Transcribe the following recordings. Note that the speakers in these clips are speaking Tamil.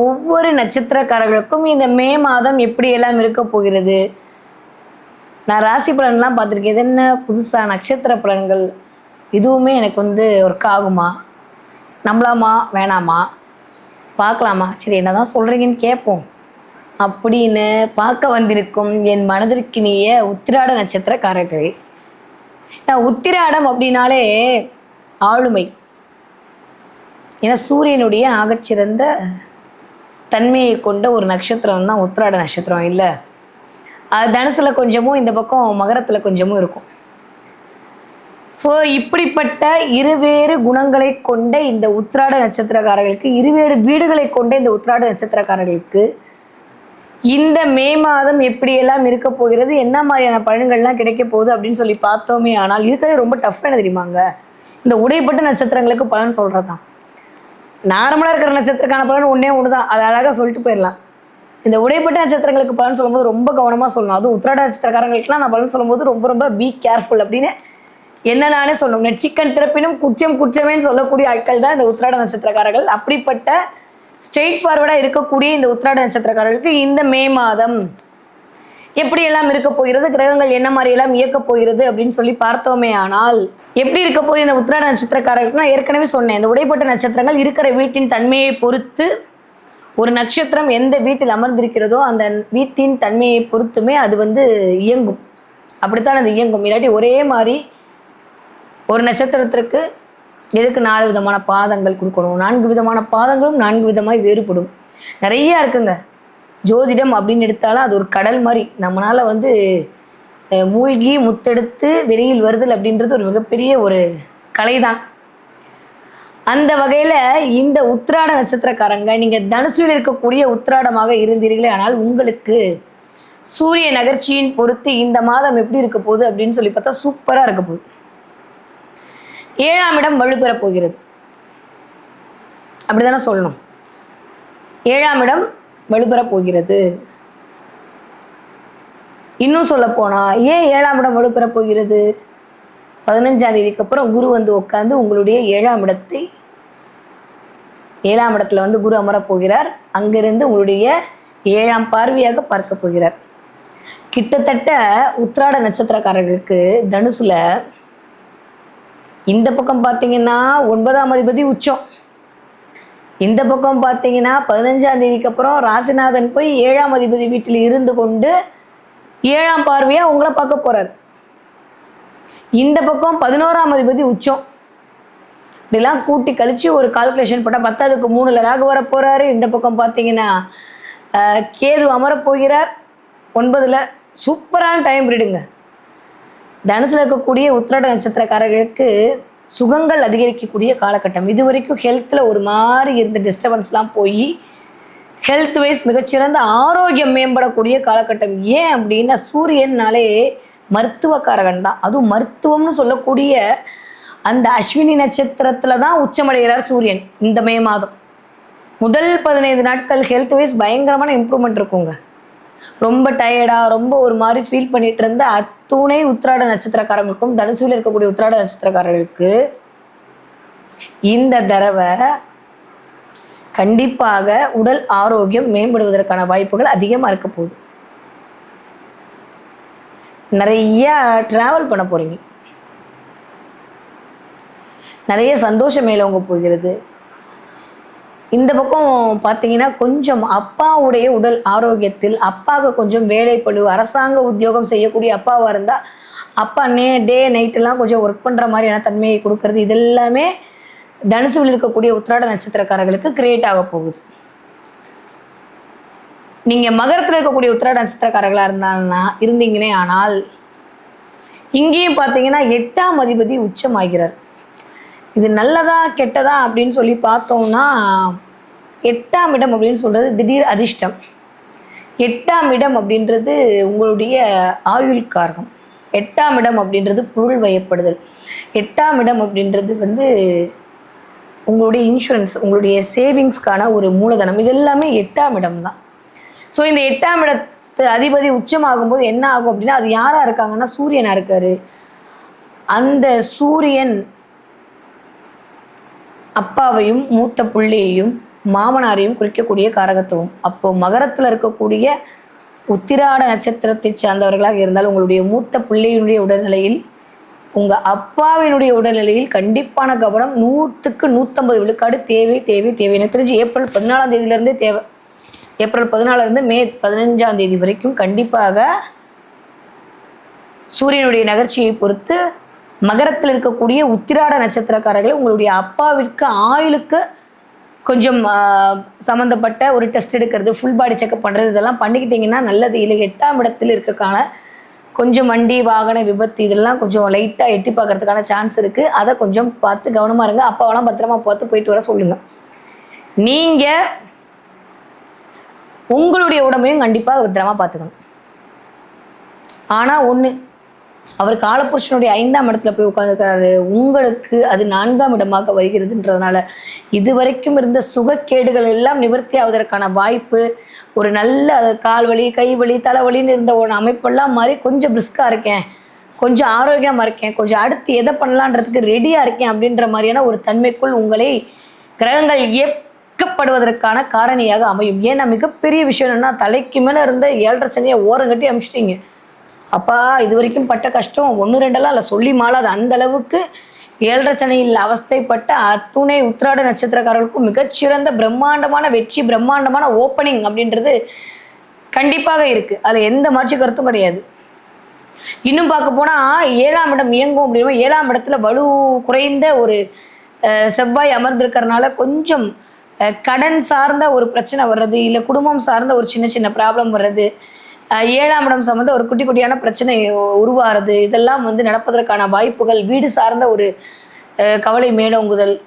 ஒவ்வொரு நட்சத்திரக்காரர்களுக்கும் இந்த மே மாதம் எப்படியெல்லாம் இருக்க போகிறது? நான் ராசி பலன்லாம் பார்த்துருக்கேன். இது என்ன புதுசாக நட்சத்திர பலன்கள்? இதுவுமே எனக்கு வந்து ஒர்க் ஆகுமா? நம்பலாமா? வேணாமா? பார்க்கலாமா? சரி என்ன தான் சொல்கிறீங்கன்னு கேட்போம் அப்படின்னு பார்க்க வந்திருக்கும் என் மனதிற்கினிய உத்திராட நட்சத்திரக்காரர்கள். நான் உத்திராடம் அப்படின்னாலே ஆளுமை. ஏன்னா சூரியனுடைய ஆகச்சிறந்த தன்மையை கொண்ட ஒரு நட்சத்திரம் தான் உத்திராட நட்சத்திரம் இல்லை? அது தனுசில் கொஞ்சமும் இந்த பக்கம் மகரத்தில் கொஞ்சமும் இருக்கும். ஸோ இப்படிப்பட்ட இருவேறு குணங்களை கொண்ட இந்த உத்திராட நட்சத்திரக்காரர்களுக்கு இருவேறு வீடுகளை கொண்ட இந்த உத்திராட நட்சத்திரக்காரர்களுக்கு இந்த மே மாதம் எப்படியெல்லாம் இருக்க போகிறது என்ன மாதிரியான பலன்கள்லாம் கிடைக்க போகுது அப்படின்னு சொல்லி பார்த்தோமே ஆனால் இருக்கிறது ரொம்ப டஃப் என்ன தெரியுமாங்க? இந்த உடைப்பட்ட நட்சத்திரங்களுக்கு பலன் சொல்கிறது தான் நார்மலாக இருக்கிற நட்சத்திரக்கான பலன் ஒன்றே ஒன்று தான் அது அழகாக சொல்லிட்டு போயிடலாம். இந்த உடைப்பட்ட நட்சத்திரங்களுக்கு பலன் சொல்லும்போது ரொம்ப கவனமாக சொல்லணும். அதுவும் உத்திராட நட்சத்திரக்காரங்களுக்குலாம் நான் பலன் சொல்லும்போது ரொம்ப ரொம்ப பி கேர்ஃபுல் அப்படின்னு என்ன நானே சொல்லணும் நெச்சிக்கன் திறப்பினும் குச்சம் குற்றமேன்னு சொல்லக்கூடிய ஆட்கள் தான் இந்த உத்திராட நட்சத்திரக்காரர்கள். அப்படிப்பட்ட ஸ்ட்ரெயிட் ஃபார்வர்டாக இருக்கக்கூடிய இந்த உத்திராட நட்சத்திரக்காரர்களுக்கு இந்த மே மாதம் எப்படி எல்லாம் இருக்க போகிறது கிரகங்கள் என்ன மாதிரி எல்லாம் இயக்க போகிறது அப்படின்னு சொல்லி பார்த்தோமே ஆனால் எப்படி இருக்க போது இந்த உத்திராட நட்சத்திரக்காரர்களுக்கு நான் ஏற்கனவே சொன்னேன். இந்த உடைப்பட்ட நட்சத்திரங்கள் இருக்கிற வீட்டின் தன்மையை பொறுத்து ஒரு நட்சத்திரம் எந்த வீட்டில் அமர்ந்திருக்கிறதோ அந்த வீட்டின் தன்மையை பொறுத்துமே அது வந்து இயங்கும். அப்படித்தான் அது இயங்கும். இல்லாட்டி ஒரே மாதிரி ஒரு நட்சத்திரத்திற்கு எதுக்கு நாலு விதமான பாதங்கள் கொடுக்கணும்? நான்கு விதமான பாதங்களும் நான்கு விதமாய் வேறுபடும். நிறையா இருக்குங்க. ஜோதிடம் அப்படின்னு எடுத்தாலும் அது ஒரு கடல் மாதிரி. நம்மளால் வந்து மூழ்கி முத்தெடுத்து வெளியில் வருதல் அப்படின்றது ஒரு மிகப்பெரிய ஒரு கலை தான் அந்த வகையில் இந்த உத்திராட நட்சத்திரக்காரங்க நீங்கள் தனுசில் இருக்கக்கூடிய உத்திராடமாக இருந்தீர்களே ஆனால் உங்களுக்கு சூரிய நகர்ச்சியின் பொறுத்து இந்த மாதம் எப்படி இருக்க போகுது அப்படின்னு சொல்லி பார்த்தா சூப்பராக இருக்க போகுது. ஏழாம் இடம் வலுப்பெறப் போகிறது. அப்படி தானே சொல்லணும். ஏழாம் இடம் வலுப்பெறப் போகிறது. இன்னும் சொல்ல போனா ஏன் ஏழாம் இடம் வலுப்பெற போகிறது? பதினஞ்சாம் தேதிக்கு அப்புறம் குரு வந்து உட்காந்து உங்களுடைய ஏழாம் இடத்தை ஏழாம் இடத்துல வந்து குரு அமரப் போகிறார். அங்கிருந்து உங்களுடைய ஏழாம் பார்வையாக பார்க்க போகிறார். கிட்டத்தட்ட உத்ராட நட்சத்திரக்காரர்களுக்கு தனுசுல இந்த பக்கம் பார்த்தீங்கன்னா ஒன்பதாம் அதிபதி உச்சம். இந்த பக்கம் பார்த்தீங்கன்னா பதினஞ்சாம் தேதிக்கு அப்புறம் ராசிநாதன் போய் ஏழாம் அதிபதி வீட்டில் இருந்து கொண்டு ஏழாம் பார்வையாக உங்களை பார்க்க போகிறார் இந்த பக்கம் பதினோராம் அதிபதி உச்சம். இப்படிலாம் கூட்டி கழித்து ஒரு கால்குலேஷன் போட்டால் பத்தாவதுக்கு மூணில் ராகு வர போகிறாரு இந்த பக்கம் பார்த்தீங்கன்னா கேது அமரப் போகிறார். ஒன்பதில் சூப்பரான டைம் விடுங்க தனுசில் இருக்கக்கூடிய உத்திராட நட்சத்திரக்காரர்களுக்கு சுகங்கள் அதிகரிக்கக்கூடிய காலகட்டம். இது வரைக்கும் ஹெல்த்தில் ஒரு மாதிரி இருந்த டிஸ்டர்பன்ஸ்லாம் போய் ஹெல்த் வைஸ் மிகச்சிறந்த ஆரோக்கியம் மேம்படக்கூடிய காலகட்டம். ஏன் அப்படின்னா சூரியன்னாலே மருத்துவக்காரகன் தான் அதுவும் மருத்துவம்னு சொல்லக்கூடிய அந்த அஸ்வினி நட்சத்திரத்தில் தான் உச்சமடைகிறார் சூரியன் இந்த மே மாதம். முதல் பதினைந்து நாட்கள் ஹெல்த் வைஸ் பயங்கரமான இம்ப்ரூவ்மெண்ட் இருக்குங்க. ரொம்ப டயர்டாக ரொம்ப ஒரு மாதிரி ஃபீல் பண்ணிட்டு இருந்த அத்துணை உத்திராட நட்சத்திரக்காரங்களுக்கும் தனுசுவில் இருக்கக்கூடிய உத்திராட நட்சத்திரக்காரர்களுக்கு இந்த தடவை கண்டிப்பாக உடல் ஆரோக்கியம் மேம்படுவதற்கான வாய்ப்புகள் அதிகமாக இருக்க போகுது. நிறைய ட்ராவல் பண்ண போகிறீங்க நிறைய சந்தோஷம் மேலோங்க போகிறது. இந்த பக்கம் பார்த்தீங்கன்னா கொஞ்சம் அப்பாவுடைய உடல் ஆரோக்கியத்தில் அப்பாவுக்கு கொஞ்சம் வேலைப்பழு அரசாங்க உத்தியோகம் செய்யக்கூடிய அப்பாவாக இருந்தால் அப்பா நே டே நைட்டெல்லாம் கொஞ்சம் ஒர்க் பண்ணுற மாதிரியான தன்மையை கொடுக்கறது. இதெல்லாமே தனுசுவில் இருக்கக்கூடிய உத்திராட நட்சத்திரக்காரர்களுக்கு கிரியேட் ஆக போகுது. நீங்கள் மகரத்தில் இருக்கக்கூடிய உத்திராட நட்சத்திரக்காரர்களா இருந்தாங்கன்னா இருந்தீங்கன்னே ஆனால் இங்கேயும் பார்த்தீங்கன்னா எட்டாம் அதிபதி உச்சமாகிறார். இது நல்லதா கெட்டதா அப்படின்னு சொல்லி பார்த்தோம்னா எட்டாம் இடம் அப்படின்னு சொல்கிறது திடீர் அதிர்ஷ்டம். எட்டாம் இடம் அப்படின்றது உங்களுடைய ஆயுள் காரகம். எட்டாம் இடம் அப்படின்றது பொருள் வயப்படுதல் எட்டாம் இடம் அப்படின்றது வந்து உங்களுடைய இன்சூரன்ஸ் உங்களுடைய சேவிங்ஸ்க்கான ஒரு மூலதனம். இது எல்லாமே எட்டாம் இடம் தான். ஸோ இந்த எட்டாம் இடத்து அதிபதி உச்சமாகும்போது என்ன ஆகும் அப்படின்னா அது யாராக இருக்காங்கன்னா சூரியனாக இருக்காரு. அந்த சூரியன் அப்பாவையும் மூத்த புள்ளியையும் மாமனாரையும் குறிக்கக்கூடிய காரகத்துவம். அப்போது மகரத்தில் இருக்கக்கூடிய உத்திராட நட்சத்திரத்தை சார்ந்தவர்களாக இருந்தால் உங்களுடைய மூத்த பிள்ளையினுடைய உடல்நிலையில் உங்கள் அப்பாவினுடைய உடல்நிலையில் கண்டிப்பான கவனம் நூற்றுக்கு நூற்றம்பது விழுக்காடு தேவை தேவை தேவை. எனக்கு தெரிஞ்சு ஏப்ரல் பதினாலாம் தேதியிலேருந்தே தேவை. ஏப்ரல் பதினாலிருந்து மே பதினஞ்சாம் தேதி வரைக்கும் கண்டிப்பாக சூரியனுடைய நகர்ச்சியை பொறுத்து மகரத்தில் இருக்கக்கூடிய உத்திராட நட்சத்திரக்காரர்கள் உங்களுடைய அப்பாவிற்கு ஆயுளுக்கு கொஞ்சம் சம்மந்தப்பட்ட ஒரு டெஸ்ட் எடுக்கிறது ஃபுல் பாடி செக்அப் பண்ணுறது இதெல்லாம் பண்ணிக்கிட்டிங்கன்னா நல்லது. இல்லை எட்டாம் இடத்தில் இருக்கக்கான கொஞ்சம் வண்டி வாகன விபத்து இதெல்லாம் கொஞ்சம் லைட்டாக எட்டி பார்க்கறதுக்கான சான்ஸ் இருக்குது அதை கொஞ்சம் பார்த்து கவனமாக இருங்க. அப்பாவெல்லாம் பத்திரமா பார்த்து போயிட்டு வர சொல்லுங்கள் நீங்கள் உங்களுடைய உடம்பையும் கண்டிப்பாக பத்திரமா பார்த்துக்கணும். ஆனால் ஒன்று அவர் காலப்புருஷனுடைய ஐந்தாம் இடத்துல போய் உட்காந்துருக்கிறாரு உங்களுக்கு அது நான்காம் இடமாக வருகிறதுன்றதுனால இதுவரைக்கும் இருந்த சுகக்கேடுகள் எல்லாம் நிவர்த்தி ஆவதற்கான வாய்ப்பு ஒரு நல்ல கால் வலி கை வலி தலைவலின்னு இருந்த ஒரு அமைப்பெல்லாம் மாறி கொஞ்சம் பிரிஸ்காக இருக்கேன். கொஞ்சம் ஆரோக்கியமாக இருக்கேன். கொஞ்சம் அடுத்து எதை பண்ணலான்றதுக்கு ரெடியாக இருக்கேன் அப்படின்ற மாதிரியான ஒரு தன்மைக்குள் உங்களை கிரகங்கள் இயக்கப்படுவதற்கான காரணியாக அமையும். ஏன்னா மிகப்பெரிய விஷயம் என்னன்னா தலைக்கு மேலே இருந்த ஏழரை சனியை ஓரம் கட்டி அமிச்சிட்டிங்க. அப்பா இது வரைக்கும் பட்ட கஷ்டம். ஒன்று ரெண்டெல்லாம் இல்லை சொல்லி மாளாது அந்த அளவுக்கு ஏழரை அவஸ்தைப்பட்ட அத்துணை உத்திராட நட்சத்திரக்காரர்களுக்கும் மிகச்சிறந்த பிரம்மாண்டமான வெற்றி பிரம்மாண்டமான ஓப்பனிங் அப்படின்றது கண்டிப்பாக இருக்குது அதில் எந்த மாற்று கருத்தும் கிடையாது. இன்னும் பார்க்க போனால் ஏழாம் இடம் இயங்கும் அப்படின்னா ஏழாம் இடத்துல வலு குறைந்த ஒரு செவ்வாய் அமர்ந்திருக்கிறதுனால கொஞ்சம் கடன் சார்ந்த ஒரு பிரச்சனை வர்றது இல்லை குடும்பம் சார்ந்த ஒரு சின்ன சின்ன ப்ராப்ளம் வர்றது ஏழாம் இடம் சம்மந்த ஒரு குட்டி குட்டியான பிரச்சனை உருவாகிறது இதெல்லாம் வந்து நடப்பதற்கான வாய்ப்புகள் வீடு சார்ந்த ஒரு கவலை மேலோங்குதல்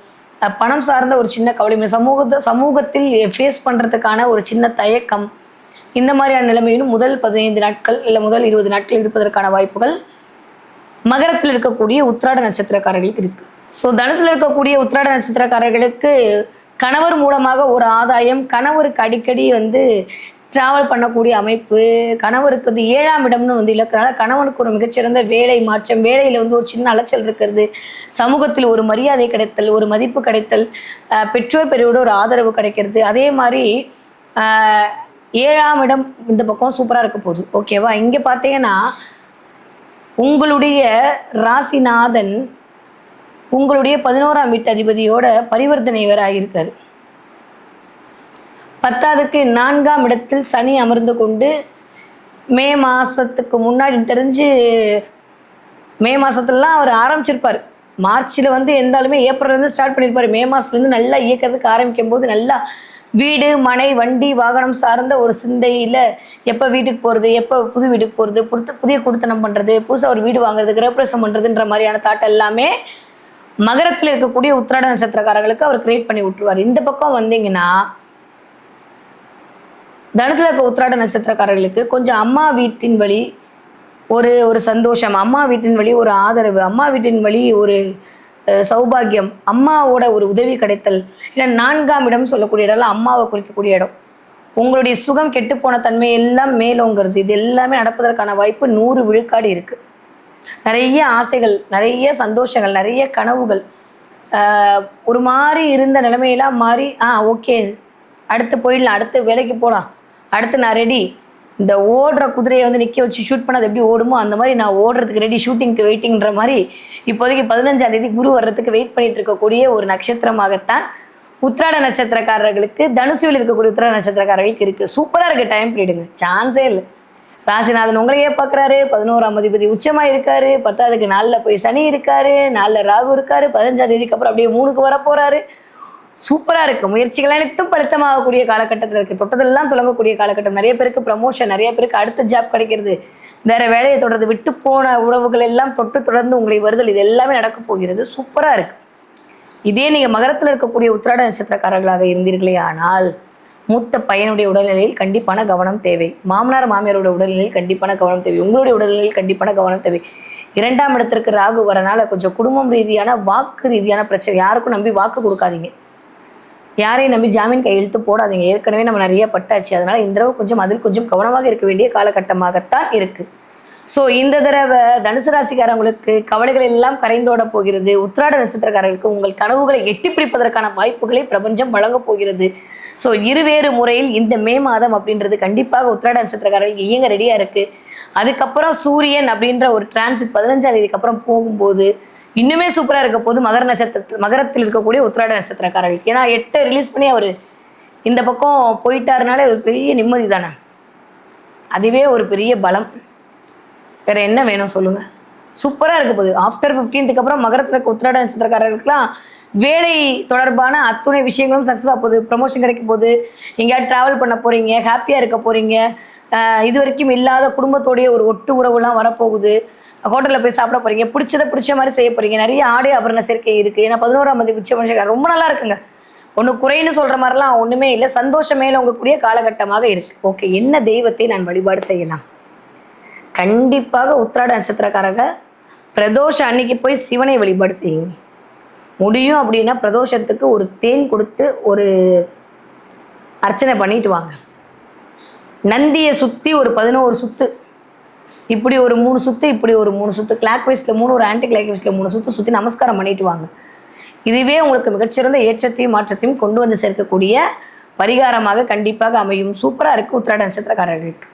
பணம் சார்ந்த ஒரு சின்ன கவலை மே- சமூகத்தை சமூகத்தில் ஃபேஸ் பண்ணுறதுக்கான ஒரு சின்ன தயக்கம். இந்த மாதிரியான நிலைமையிலும் முதல் பதினைந்து நாட்கள் இல்லை முதல் இருபது நாட்கள் இருப்பதற்கான வாய்ப்புகள் மகரத்தில் இருக்கக்கூடிய உத்திராட நட்சத்திரக்காரர்களுக்கு இருக்கு. ஸோ தனத்தில் இருக்கக்கூடிய உத்திராட நட்சத்திரக்காரர்களுக்கு கணவர் மூலமாக ஒரு ஆதாயம் கணவருக்கு அடிக்கடி வந்து டிராவல் பண்ணக்கூடிய அமைப்பு கணவருக்கு வந்து ஏழாம் இடம்னு வந்து இழக்கிறனால கணவனுக்கு ஒரு மிகச்சிறந்த வேலை மாற்றம் வேலையில் வந்து ஒரு சின்ன அலைச்சல் இருக்கிறது சமூகத்தில் ஒரு மரியாதை கிடைத்தல் ஒரு மதிப்பு கிடைத்தல் பெற்றோர் பெரியோட ஒரு ஆதரவு கிடைக்கிறது. அதே மாதிரி ஏழாம் இடம் இந்த பக்கம் சூப்பராக இருக்க போகுது. ஓகேவா இங்கே பார்த்தீங்கன்னா உங்களுடைய ராசிநாதன் உங்களுடைய பதினோராம் வீட்டு அதிபதியோட பரிவர்த்தனை வேற ஆகியிருக்காரு பத்தாவதுக்கு நான்காம் இடத்தில் சனி அமர்ந்து கொண்டு மே மாதத்துக்கு முன்னாடி தெரிஞ்சு மே மாதத்துலலாம் அவர் ஆரம்பிச்சிருப்பார். மார்ச்சில் வந்து எந்தாலுமே ஏப்ரல்லேருந்து ஸ்டார்ட் பண்ணியிருப்பார் மே மாதத்துலேருந்து நல்லா இயக்கிறதுக்கு ஆரம்பிக்கும் போது நல்லா வீடு மனை வண்டி வாகனம் சார்ந்த ஒரு சிந்தையில் எப்போ வீட்டுக்கு போகிறது எப்போ புது வீட்டுக்கு போகிறது புது புதிய குடுத்தனம் பண்ணுறது புதுசாக ஒரு வீடு வாங்குறது கிரகப்பிரசம் பண்ணுறதுன்ற மாதிரியான தாட் எல்லாமே மகரத்தில் இருக்கக்கூடிய உத்திராட நட்சத்திரக்காரர்களுக்கு அவர் கிரியேட் பண்ணி விட்டுருவார். இந்த பக்கம் வந்தீங்கன்னா தனுசுல இருக்க உத்திராட நட்சத்திரக்காரர்களுக்கு கொஞ்சம் அம்மா வீட்டின் வழி ஒரு ஒரு சந்தோஷம் அம்மா வீட்டின் வழி ஒரு ஆதரவு அம்மா வீட்டின் வழி ஒரு சௌபாகியம் அம்மாவோட ஒரு உதவி கிடைத்தல். இல்லை நான்காம் இடம் சொல்லக்கூடிய இடம்லாம் அம்மாவை குறிக்கக்கூடிய இடம். உங்களுடைய சுகம் கெட்டுப்போன தன்மை எல்லாம் மேலோங்கிறது. இது எல்லாமே நடப்பதற்கான வாய்ப்பு நூறு விழுக்காடு இருக்குது நிறைய ஆசைகள் நிறைய சந்தோஷங்கள் நிறைய கனவுகள். ஒரு மாதிரி இருந்த நிலைமையெல்லாம் மாறி ஆ ஓகே அடுத்து போயிடலாம் அடுத்து வேலைக்கு போகலாம் அடுத்து நான் ரெடி இந்த ஓடுற குதிரையை வந்து நிற்க வச்சு ஷூட் பண்ண அது எப்படி ஓடுமோ அந்த மாதிரி நான் ஓடுறதுக்கு ரெடி ஷூட்டிங்க்கு வெயிட்டிங்கிற மாதிரி இப்போதைக்கு பதினஞ்சாம் தேதி குரு வர்றதுக்கு வெயிட் பண்ணிட்டு இருக்கக்கூடிய ஒரு நட்சத்திரமாகத்தான் உத்திராட நட்சத்திரக்காரர்களுக்கு தனுசுவில் இருக்கக்கூடிய உத்திராட நட்சத்திரக்காரர்களுக்கு இருக்குது சூப்பராக இருக்குது டைம் பீரியடுங்க சான்ஸே இல்லை. ராசிநாதன் உங்களையே பார்க்குறாரு? பதினோராம் அதிபதி உச்சமாக இருக்காரு. பத்தாவதுக்கு நாலில் போய் சனி இருக்காரு. நாலில் ராகு இருக்காரு. பதினஞ்சாம் தேதிக்கு அப்புறம் அப்படியே மூணுக்கு வர போறாரு சூப்பராக இருக்குது முயற்சிகள் அனைத்தும் பழுத்தமாகக்கூடிய காலகட்டத்தில் இருக்குது தொட்டதெல்லாம் தொடங்கக்கூடிய காலகட்டம். நிறைய பேருக்கு ப்ரமோஷன் நிறைய பேருக்கு அடுத்த ஜாப் கிடைக்கிறது. வேறு வேலையை தொடர்ந்து விட்டு போன உறவுகள் எல்லாம் தொட்டு தொடர்ந்து உங்களை வருதல். இது எல்லாமே நடக்க போகிறது. சூப்பராக இருக்குது இதே நீங்கள் மகரத்தில் இருக்கக்கூடிய உத்திராட நட்சத்திரக்காரர்களாக இருந்தீர்களே ஆனால் மூத்த பையனுடைய உடல்நிலையில் கண்டிப்பான கவனம் தேவை. மாமனார் மாமியாரோட உடல்நிலையில் கண்டிப்பான கவனம் தேவை. உங்களுடைய உடல்நிலையில் கண்டிப்பான கவனம் தேவை. இரண்டாம் இடத்திற்கு ராகு வரனால கொஞ்சம் குடும்பம் ரீதியான வாக்கு ரீதியான பிரச்சனை. யாருக்கும் நம்பி வாக்கு கொடுக்காதீங்க. யாரையும் நம்பி ஜாமீன் கையெழுத்து போடாதீங்க. ஏற்கனவே நம்ம நிறைய பட்டாச்சு. அதனால இந்த தடவை கொஞ்சம் அதில் கொஞ்சம் கவனமாக இருக்க வேண்டிய காலகட்டமாகத்தான் இருக்கு. ஸோ இந்த தடவை தனுசு ராசிக்காரங்களுக்கு கவலைகள் எல்லாம் கரைந்தோட போகிறது. உத்திராட நட்சத்திரக்காரர்களுக்கு உங்கள் கனவுகளை எட்டி பிடிப்பதற்கான வாய்ப்புகளை பிரபஞ்சம் வழங்கப் போகிறது. ஸோ இருவேறு முறையில் இந்த மே மாதம் அப்படின்றது கண்டிப்பாக உத்திராட நட்சத்திரக்காரர்கள் இயங்க ரெடியாக இருக்குது அதுக்கப்புறம் சூரியன் அப்படின்ற ஒரு டிரான்சிட் பதினஞ்சாம் தேதிக்கு அப்புறம் போகும்போது இன்னுமே சூப்பராக இருக்க போது மகர நட்சத்திரத்தில் மகரத்தில் இருக்கக்கூடிய உத்திராட நட்சத்திரக்காரர்களுக்கு ஏன்னா எட்டை ரிலீஸ் பண்ணி அவர் இந்த பக்கம் போயிட்டாருனாலே ஒரு பெரிய நிம்மதி தானே? அதுவே ஒரு பெரிய பலம். வேற என்ன வேணும் சொல்லுங்க. சூப்பராக இருக்க போகுது ஆஃப்டர் ஃபிஃப்டீன்த்துக்கு அப்புறம் மகரத்தில் இருக்க உத்திராட நட்சத்திரக்காரர்களுக்குலாம் வேலை தொடர்பான அத்துணை விஷயங்களும் சக்ஸஸ் ஆக போகுது. ப்ரமோஷன் கிடைக்க போகுது. எங்கேயாவது ட்ராவல் பண்ண போகிறீங்க ஹாப்பியாக இருக்க போகிறீங்க இது வரைக்கும் இல்லாத குடும்பத்தோடைய ஒரு ஒட்டு உறவுலாம் வரப்போகுது. ஹோட்டலில் போய் சாப்பிட போகிறீங்க பிடிச்சதை பிடிச்ச மாதிரி செய்ய போகிறீங்க நிறைய ஆடை ஆபரண சேர்க்கை இருக்குது ஏன்னா பதினோராம் தேதி உச்ச மனுஷன் ரொம்ப நல்லா இருக்குங்க. ஒன்று குறைன்னு சொல்கிற மாதிரிலாம் ஒன்றுமே இல்லை சந்தோஷம் மேலே உங்கக்கூடிய காலகட்டமாக இருக்குது ஓகே என்ன தெய்வத்தை நான் வழிபாடு செய்யலாம்? கண்டிப்பாக உத்திராட நட்சத்திரக்காரங்க பிரதோஷம் அன்னைக்கு போய் சிவனை வழிபாடு செய்யுங்க. முடியும் அப்படின்னா பிரதோஷத்துக்கு ஒரு தேன் கொடுத்து ஒரு அர்ச்சனை பண்ணிட்டு வாங்க. நந்தியை சுற்றி ஒரு பதினோரு சுத்து. இப்படி ஒரு மூணு சுத்து இப்படி ஒரு மூணு சுத்து. கிளாக் வைஸில் மூணு ஒரு ஆன்டி கிளாக் வைஸில் மூணு சுத்து சுற்றி நமஸ்காரம் பண்ணிட்டு வாங்க. இதுவே உங்களுக்கு மிகச்சிறந்த ஏற்றத்தையும் மாற்றத்தையும் கொண்டு வந்து சேர்க்கக்கூடிய பரிகாரமாக கண்டிப்பாக அமையும். சூப்பராக இருக்குது உத்திராட நட்சத்திரக்காரர்களுக்கு